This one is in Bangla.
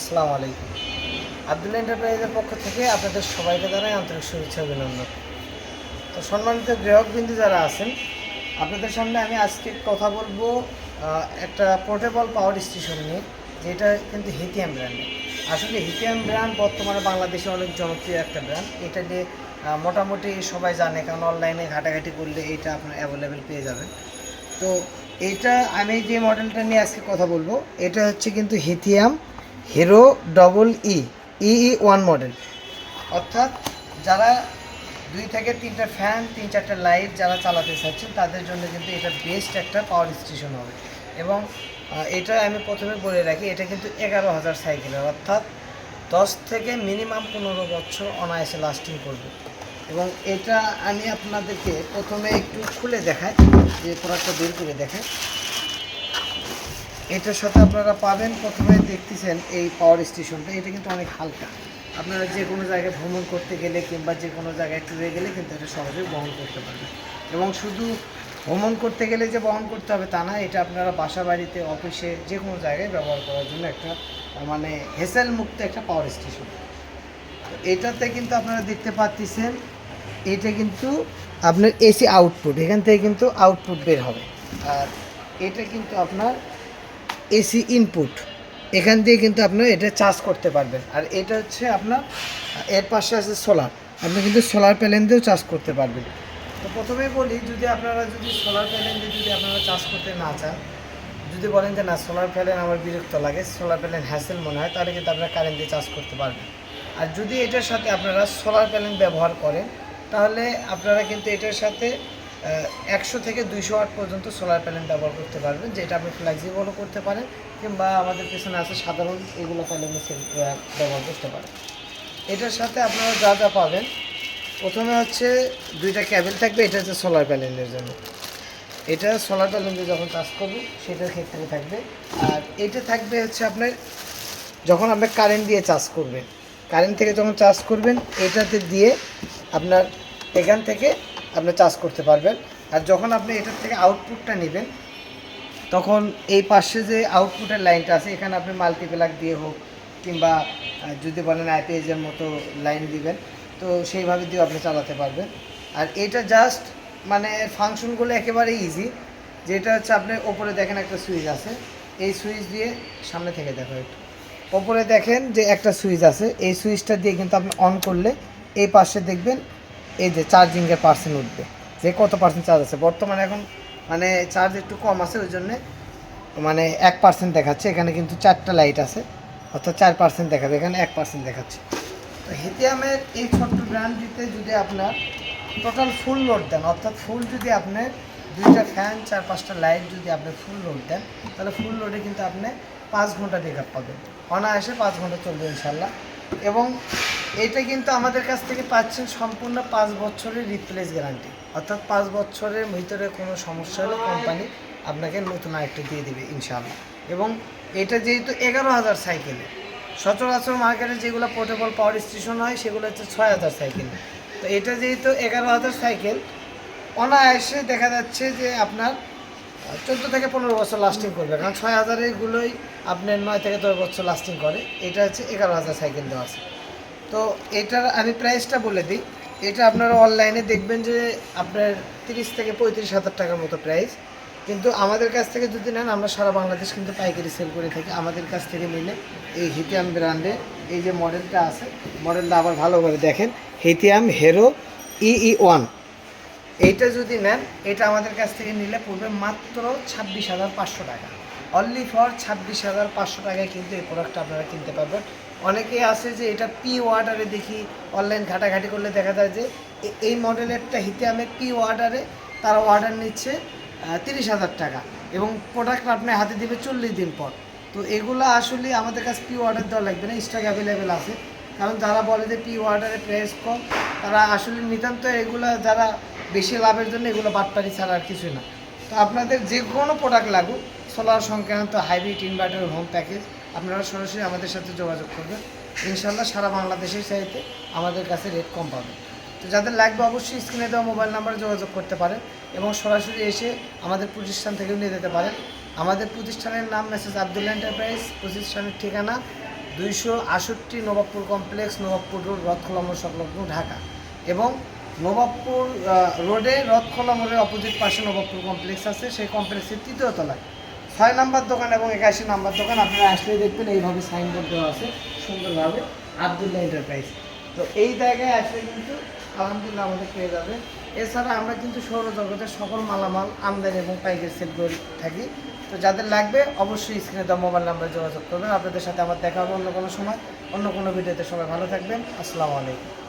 আসসালামু আলাইকুম। আব্দুল এন্টারপ্রাইজের পক্ষ থেকে আপনাদের সবাইকে জানাই আন্তরিক শুভেচ্ছা অভিনন্দন। তো সম্মানিত গ্রাহকবিন্দু যারা আছেন, আপনাদের সামনে আমি আজকে কথা বলব একটা পোর্টেবল পাওয়ার স্টেশন নিয়ে, যেটা কিন্তু হিতিয়াম ব্র্যান্ড আসলে হিতিয়াম ব্র্যান্ড বর্তমানে বাংলাদেশে অনেক জনপ্রিয় একটা ব্র্যান্ড এটা নিয়ে মোটামুটি সবাই জানে, কারণ অনলাইনে ঘাটাঘাটি করলে এটা আপনার অ্যাভেলেবেল পেয়ে যাবেন। তো এইটা আমি যে মডেলটা নিয়ে আজকে কথা বলব, এটা হচ্ছে কিন্তু হিথিয়াম Hero double E E one model অর্থাৎ যারা দুই থেকে তিনটা ফ্যান তিন চারটা লাইট যারা চালাতে চাচ্ছেন, তাদের জন্য কিন্তু এটা বেস্ট একটা পাওয়ার স্টেশন হবে। এবং এটা আমি প্রথমে বলে রাখি, এটা কিন্তু এগারো হাজার সাইকেলের, অর্থাৎ দশ থেকে মিনিমাম পনেরো বছর অনায়াসে লাস্টিং করবে। এবং এটা আমি আপনাদেরকে প্রথমে একটু খুলে দেখাই, যে প্রোডাক্টটা বের করে দেখাই। এটার সাথে আপনারা পাবেন, প্রথমে দেখতেছেন এই পাওয়ার স্টেশনটা এটা কিন্তু অনেক হালকা। আপনারা যে কোনো জায়গায় ভ্রমণ করতে গেলে কিংবা যে কোনো জায়গায় ট্যুরে গেলে কিন্তু এটা সহজেই বহন করতে পারবেন। এবং শুধু ভ্রমণ করতে গেলে যে বহন করতে হবে তা না, এটা আপনারা বাসা বাড়িতে অফিসে যে কোনো জায়গায় ব্যবহার করার জন্য একটা মানে হেসেল মুক্ত একটা পাওয়ার স্টেশন এটাতে কিন্তু আপনারা দেখতে পাচ্ছেন এটা কিন্তু আপনার এসি আউটপুট এখান থেকে কিন্তু আউটপুট বের হবে। আর এটা কিন্তু আপনার এসি ইনপুট এখান দিয়ে কিন্তু আপনার এটা চার্জ করতে পারবেন। আর এটা হচ্ছে আপনার, এর পাশে আছে সোলার আপনি কিন্তু সোলার প্যানেল দিয়েও চার্জ করতে পারবেন। তো প্রথমেই বলি, যদি আপনারা যদি সোলার প্যানেল দিয়ে যদি আপনারা চার্জ করতে না চান, যদি বলেন যে না সোলার প্যানেল আমার বিরক্ত লাগে সোলার প্যানেল হ্যাসেল মনে হয়, তাহলে কিন্তু আপনারা কারেন্ট দিয়ে চার্জ করতে পারবেন। আর যদি এটার সাথে আপনারা সোলার প্যানেল ব্যবহার করেন, তাহলে আপনারা কিন্তু এটার সাথে একশো থেকে দুইশো ওয়াট পর্যন্ত সোলার প্যানেল ব্যবহার করতে পারবেন, যেটা আপনি ফ্লেক্সিবলও করতে পারেন, কিংবা আমাদের পেছনে আছে সাধারণ এগুলো প্যানেল ব্যবহার করতে পারেন। এটার সাথে আপনারা যা যা পাবেন, প্রথমে হচ্ছে দুইটা ক্যাবেল থাকবে, এটা হচ্ছে সোলার প্যানেলের জন্য। এটা সোলার প্যানেল দিয়ে যখন চার্জ করব, সেটার ক্ষেত্রে থাকবে। আর এটা থাকবে হচ্ছে আপনার যখন আপনি কারেন্ট দিয়ে চার্জ করবেন। কারেন্ট থেকে যখন চার্জ করবেন, এটাতে দিয়ে আপনার এখান থেকে আপনি চার্জ করতে পারবেন। আর যখন আপনি এটার থেকে আউটপুটটা নেবেন, তখন এই পাশে যে আউটপুটের লাইনটা আছে, এখানে আপনি মাল্টিপ্লাগ দিয়ে হোক কিংবা যদি বলেন আইপিএসের মতো লাইন দিবেন, তো সেইভাবে দিয়েও আপনি চালাতে পারবেন। আর এটা জাস্ট মানে ফাংশনগুলো একেবারে ইজি যেটা হচ্ছে আপনি ওপরে দেখেন একটা সুইচ আছে। এই সুইচ দিয়ে সামনে থেকে দেখো একটু। ওপরে দেখেন যে একটা সুইচ আছে, এই সুইচটা দিয়ে কিন্তু আপনি অন করলে এই পাশে দেখবেন এই যে চার্জিংয়ের পার্সেন্ট উঠবে। যে কত পার্সেন্ট চার্জ আছে? বর্তমানে এখন মানে চার্জ একটু কম আছে, ওই জন্যে মানে এক পার্সেন্ট দেখাচ্ছে। এখানে কিন্তু চারটা লাইট আছে, অর্থাৎ চার পার্সেন্ট দেখাবে। এখানে এক পার্সেন্ট দেখাচ্ছে। তো হেতিয়ামের এই ছোট্ট ব্র্যান্ডটিতে যদি আপনার টোটাল ফুল লোড দেন, অর্থাৎ ফুল যদি আপনি দুইটা ফ্যান চার পাঁচটা লাইট যদি আপনি ফুল লোড দেন, তাহলে ফুল লোডে কিন্তু আপনি পাঁচ ঘণ্টা পিক পাবেন। অনায়াসে পাঁচ ঘণ্টা চলবে ইনশাল্লাহ এবং এটা কিন্তু আমাদের কাছ থেকে পাচ্ছেন সম্পূর্ণ পাঁচ বছরের রিপ্লেস গ্যারান্টি অর্থাৎ পাঁচ বছরের ভিতরে কোনো সমস্যা হলে কোম্পানি আপনাকে নতুন আরেকটা দিয়ে দেবে ইনশাল্লাহ এবং এটা যেহেতু এগারো হাজার সাইকেলে সচরাচর মার্কেটে যেগুলো পোর্টেবল পাওয়ার স্টেশন হয়, সেগুলো হচ্ছে ছয় হাজার সাইকেল তো এটা যেহেতু এগারো হাজার সাইকেল অনায়াসে দেখা যাচ্ছে যে আপনার চোদ্দ থেকে পনেরো বছর লাস্টিং করবে। কারণ ছয় হাজারেরগুলোই আপনার নয় থেকে দশ বছর লাস্টিং করে, এটা হচ্ছে এগারো হাজার সাইকেল দেওয়া আছে। তো এটার আমি প্রাইসটা বলে দিই। এটা আপনারা অনলাইনে দেখবেন যে আপনার তিরিশ থেকে পঁয়ত্রিশ হাজার টাকার মতো প্রাইস কিন্তু আমাদের কাছ থেকে যদি নেন, আমরা সারা বাংলাদেশ কিন্তু পাইকারি সেল করে থাকি। আমাদের কাছ থেকে নিলে এই হিতিয়াম ব্র্যান্ডে এই যে মডেলটা আছে মডেলটা আবার ভালোভাবে দেখেন। হিতিয়াম হেরো ইই ওয়ান এইটা যদি নেন, এটা আমাদের কাছ থেকে নিলে পড়বে মাত্র ছাব্বিশ হাজার পাঁচশো টাকা। অনলি ফর ছাব্বিশ হাজার পাঁচশো টাকায় কিন্তু এই প্রোডাক্টটা আপনারা কিনতে পারবেন। অনেকেই আছে যে এটা পি ওয়ার্ডারে দেখি অনলাইন ঘাটাঘাটি করলে দেখা যায় যে এই মডেলেরটা হিতিয়ামের পি ওয়ার্ডারে তারা অর্ডার নিচ্ছে তিরিশ হাজার টাকা এবং প্রোডাক্ট আপনি হাতে দিবে চল্লিশ দিন পর। তো এগুলো আসলে আমাদের কাছে পি অর্ডার দেওয়া লাগবে না স্টক অ্যাভেলেবেল আছে। কারণ যারা বলে যে পি অর্ডারে প্রাইস কম, তারা আসলে নিতান্ত এগুলো যারা বেশি লাভের জন্য এগুলো বাটপারি ছাড়া আর কিছুই না। তো আপনাদের যে কোনো প্রোডাক্ট লাগুক সোলার সংক্রান্ত হাইব্রিড ইনভার্টার হোম প্যাকেজ আপনারা সরাসরি আমাদের সাথে যোগাযোগ করবেন। ইনশাল্লাহ সারা বাংলাদেশের চাইতে আমাদের কাছে রেট কম পাবেন। তো যাদের লাগবে অবশ্যই স্ক্রিনে দেওয়া মোবাইল নাম্বারে যোগাযোগ করতে পারেন এবং সরাসরি এসে আমাদের প্রতিষ্ঠান থেকেও নিয়ে যেতে পারেন। আমাদের প্রতিষ্ঠানের নাম মেসেজ আব্দুল এন্টারপ্রাইজ প্রতিষ্ঠানের ঠিকানা দুইশো আষট্টি নবাবপুর কমপ্লেক্স নবাবপুর রোড রথখোলা মোড় সংলগ্ন ঢাকা এবং নবাবপুর রোডে রথখোলা মোড়ের অপোজিট পাশে নবাবপুর কমপ্লেক্স আছে। সেই কমপ্লেক্সের তৃতীয় তলায়। ছয় নাম্বার দোকান এবং একাশি নাম্বার দোকান। আপনারা আসলে দেখবেন এইভাবে সাইনবোর্ড দেওয়া আছে সুন্দরভাবে আবদুল্লাহ এন্টারপ্রাইজ তো এই জায়গায় আসলে কিন্তু আলহামদুলিল্লাহ আমাদের পেয়ে যাবে। এছাড়া আমরা কিন্তু সৌরজগতের সকল মালামাল, আমদানি এবং পাইকারি সেল করে থাকি। তো যাদের লাগবে অবশ্যই স্ক্রিনে দেওয়া মোবাইল নাম্বারে যোগাযোগ করবেন। আপনাদের সাথে আমার দেখা হবে অন্য কোনো সময়। অন্য কোনো ভিডিওতে সবাই ভালো থাকবেন। আসসালামু আলাইকুম।